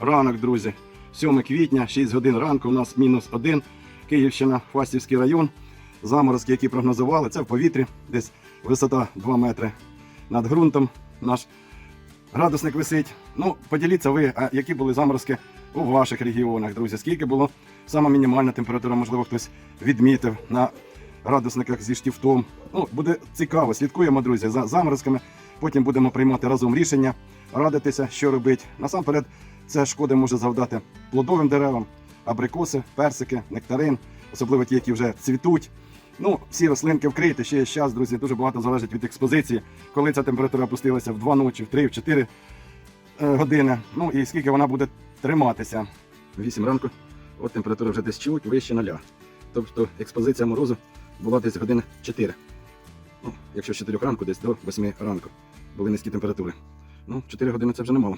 ранок, друзі. 7 квітня, 6 годин ранку, у нас мінус 1. Київщина, Фастівський район. Заморозки, які прогнозували, це в повітрі, десь висота 2 метри над ґрунтом. Наш градусник висить. Ну, поділіться ви, а які були заморозки у ваших регіонах, друзі. Скільки було сама мінімальна температура, можливо, хтось відмітив на градусниках зі штифтом. Ну, буде цікаво. Слідкуємо, друзі, за заморозками. Потім будемо приймати разом рішення, радитися, що робити. Насамперед, це шкоди може завдати плодовим деревам, абрикоси, персики, нектарин, особливо ті, які вже цвітуть. Ну, всі рослинки вкриті, ще є час, друзі, дуже багато залежить від експозиції. Коли ця температура опустилася в 2 ночі, в 3, в 4 е, години. Ну і скільки вона буде триматися. 8 ранку, от температура вже десь чуть вище нуля. Тобто експозиція морозу була десь годин 4. Ну, якщо з 4 ранку, десь до 8 ранку були низькі температури. Ну, 4 години це вже немало.